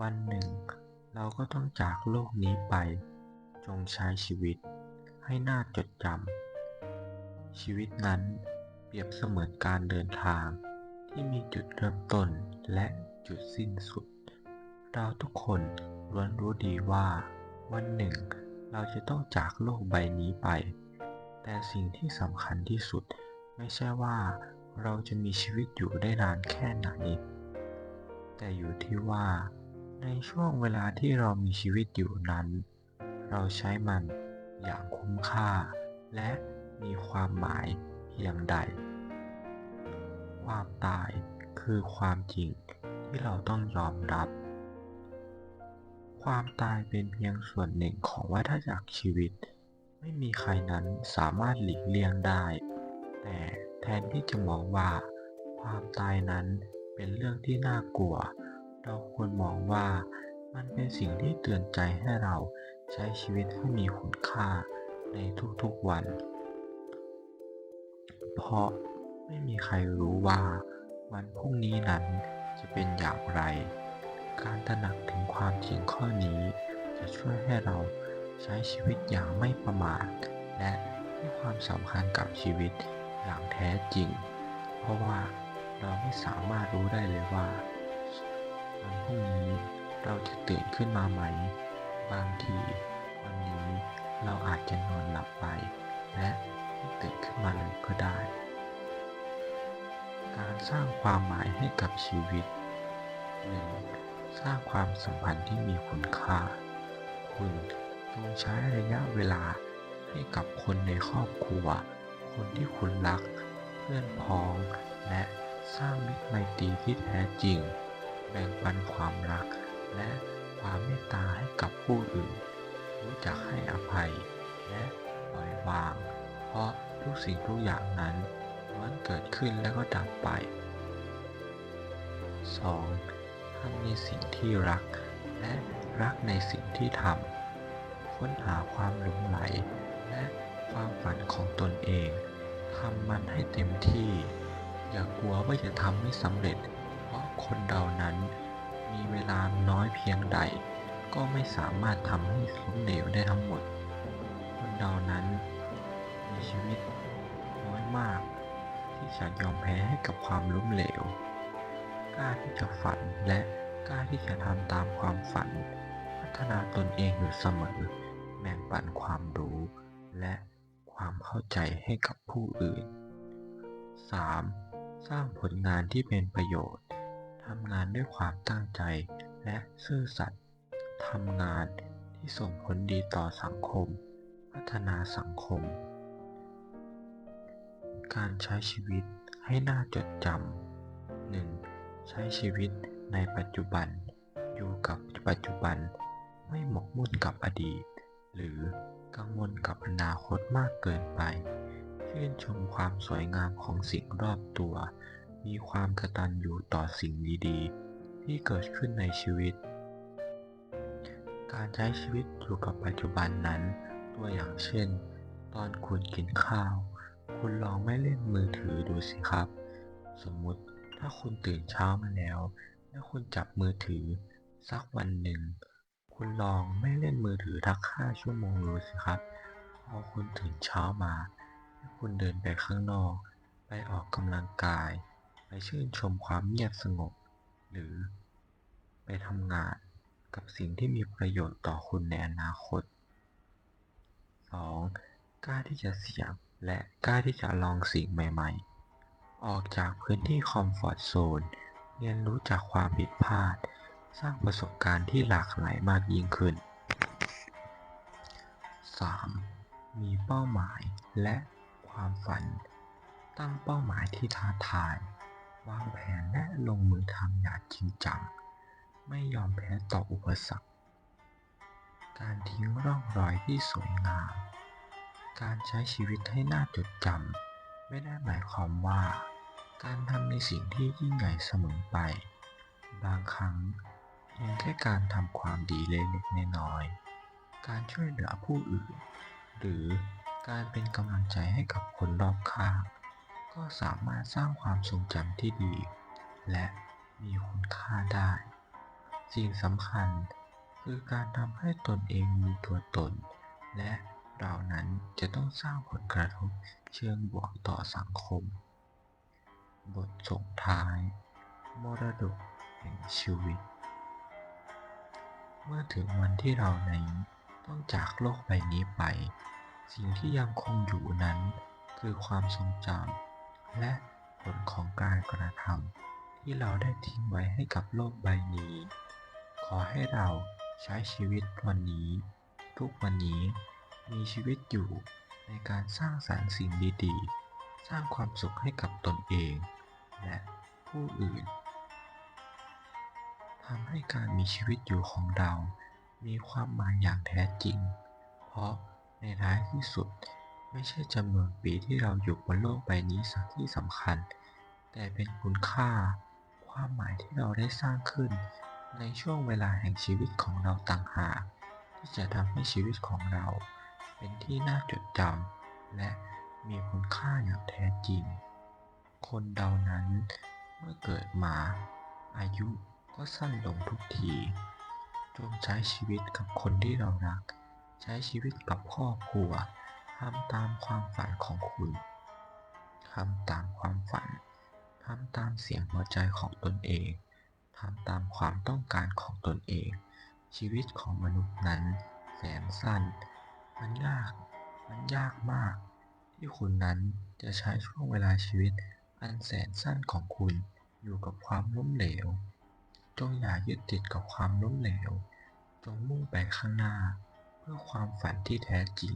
วันหนึ่ง เราก็ต้องจากโลกนี้ไป จงใช้ชีวิตให้น่าจดจำ ชีวิตนั้นเปรียบเสมือนการเดินทางที่มีจุดเริ่มต้นและจุดสิ้นสุด เราทุกคนล้วนรู้ดีว่า วันหนึ่ง เราจะต้องจากโลกใบนี้ไป แต่สิ่งที่สำคัญที่สุด ไม่ใช่ว่าเราจะมีชีวิตอยู่ได้นานแค่ไหน แต่อยู่ที่ว่า ในช่วงเวลาที่เรามีชีวิตอยู่นั้น เราใช้มันอย่างคุ้มค่า และมีความหมายเพียงใด ความตายคือความจริงที่เราต้องยอมรับ ความตายเป็นเพียงส่วนหนึ่งของวัฏจักรชีวิต ไม่มีใครนั้นสามารถหลีกเลี่ยงได้ แต่แทนที่จะมองว่า ความตายนั้น เป็นเรื่องที่น่ากลัว เราควรมองว่ามันเป็นสิ่งที่เตือนใจให้เราใช้ชีวิตให้มีคุณค่าในทุกๆวัน เพราะไม่มีใครรู้ว่าวันพรุ่งนี้นั้นจะเป็นอย่างไร การตระหนักถึงความจริงข้อนี้ จะช่วยให้เราใช้ชีวิตอย่างไม่ประมาท และให้ความสำคัญกับชีวิตอย่างแท้จริง เพราะว่า เราไม่สามารถรู้ได้เลยว่าวันพรุ่งนี้เราจะตื่นขึ้นมาไหม บางที วันนี้เราอาจจะนอนหลับไป และไม่ตื่นขึ้นมาเลยก็ได้ การสร้างความหมายให้กับชีวิต 1. สร้างความสัมพันธ์ที่มีคุณค่า คุณจงใช้ระยะเวลาให้กับคนในครอบครัว คนที่คุณรัก เพื่อนพ้องและ สร้างมิตรไมตรีที่แท้จริง แบ่งปันความรัก และความเมตตาให้กับผู้อื่น รู้จักให้อภัย และปล่อยวาง เพราะทุกสิ่งทุกอย่างนั้นล้วนเกิดขึ้นแล้วก็ดับไป 2. ทำในสิ่งที่รัก และรักในสิ่งที่ทำค้นหาความหลงไหล และความฝันของตนเองทำมันให้เต็มที่ อย่ากลัวว่าจะทำไม่สำเร็จ เพราะคนเรานั้นมีเวลาน้อยเพียงใด ก็ไม่สามารถทำให้ล้มเหลวได้ทั้งหมด คนเรานั้นมีชีวิตน้อยมาก ที่จะยอมแพ้ให้กับความล้มเหลว กล้าที่จะฝันและกล้าที่จะทำตามความฝัน พัฒนาตนเองอยู่เสมอแบ่งปันความรู้และความเข้าใจให้กับผู้อื่น 3. สร้างผลงานที่เป็นประโยชน์ ทำงานด้วยความตั้งใจและซื่อสัตย์ทำงานที่ส่งผลดีต่อสังคม พัฒนาสังคม การใช้ชีวิตให้น่าจดจำ 1. ใช้ชีวิตในปัจจุบัน อยู่กับปัจจุบัน ไม่หมกมุ่นกับอดีต หรือกังวลกับอนาคตมากเกินไป ชื่นชมความสวยงามของสิ่งรอบตัว มีความกตัญญูต่อสิ่งดีๆ ที่เกิดขึ้นในชีวิต การใช้ชีวิตอยู่กับปัจจุบันนั้น ตัวอย่างเช่น ตอนคุณกินข้าว คุณลองไม่เล่นมือถือดูสิครับ สมมุติถ้าคุณตื่นเช้ามาแล้ว แล้วคุณจับมือถือ สักวันหนึ่ง คุณลองไม่เล่นมือถือทักห้าชั่วโมงดูสิครับ พอคุณตื่นเช้ามา คุณเดินไปข้างนอก ไปออกกำลังกาย ไปชื่นชมความเงียบสงบ หรือไปทำงานกับสิ่งที่มีประโยชน์ต่อคุณในอนาคต 2. กล้าที่จะเสี่ยงและกล้าที่จะลองสิ่งใหม่ ๆ ออกจากพื้นที่คอมฟอร์ทโซน เรียนรู้จากความผิดพลาด สร้างประสบการณ์ที่หลากหลายมากยิ่งขึ้น 3. มีเป้าหมายและ ความฝัน ตั้งเป้าหมายที่ท้าทายวางแผนและลงมือทำอย่างจริงจัง ไม่ยอมแพ้ต่ออุปสรรค การทิ้งร่องรอยที่สวยงาม การใช้ชีวิตให้น่าจดจำไม่ได้หมายความว่า การทำในสิ่งที่ยิ่งใหญ่เสมอไป บางครั้งเพียงแค่การทำความดีเล็กๆน้อยๆการช่วยเหลือผู้อื่น หรือ การเป็นกำลังใจให้กับคนรอบข้างก็สามารถสร้างความทรงจำที่ดี และมีคุณค่าได้ สิ่งสำคัญคือการทำให้ตนเองมีตัวตน และเรานั้นจะต้องสร้างผลกระทบเชิงบวกต่อสังคม บทส่งท้าย มรดกแห่งชีวิต เมื่อถึงวันที่เรานี้ต้องจากโลกใบนี้ไป สิ่งที่ยังคงอยู่นั้นคือความทรงจำและผลของการกระทำที่เราได้ทิ้งไว้ให้กับโลกใบนี้ ขอให้เราใช้ชีวิตวันนี้ ทุกวันนี้มีชีวิตอยู่ในการสร้างสรรค์สิ่งดีๆ สร้างความสุขให้กับตนเอง และผู้อื่นทำให้การมีชีวิตอยู่ของเรา มีความหมายอย่างแท้จริง เพราะ ในท้ายที่สุด ไม่ใช่จำนวนปีที่เราอยู่บนโลกใบนี้สักที่สำคัญ แต่เป็นคุณค่า ความหมายที่เราได้สร้างขึ้น ในช่วงเวลาแห่งชีวิตของเราต่างหากที่จะทำให้ชีวิตของเรา เป็นที่น่าจดจำและมีคุณค่าอย่างแท้จริง คนเรานั้นเมื่อเกิดมา อายุก็สั้นลงทุกที จงใช้ชีวิตกับคนที่เรารัก ใช้ชีวิตกับครอบครัวทำตามความฝันของคุณทำตามความฝันทำตามเสียงหัวใจของตนเองทำตามความต้องการของตนเอง ชีวิตของมนุษย์นั้น แสนสั้น มันยาก มันยากมาก ที่คุณนั้นจะใช้ช่วงเวลาชีวิต อันแสนสั้นของคุณอยู่กับความล้มเหลว จงอย่ายึดติดกับความล้มเหลว จงมุ่งไปข้างหน้า เพื่อความฝันที่แท้จริง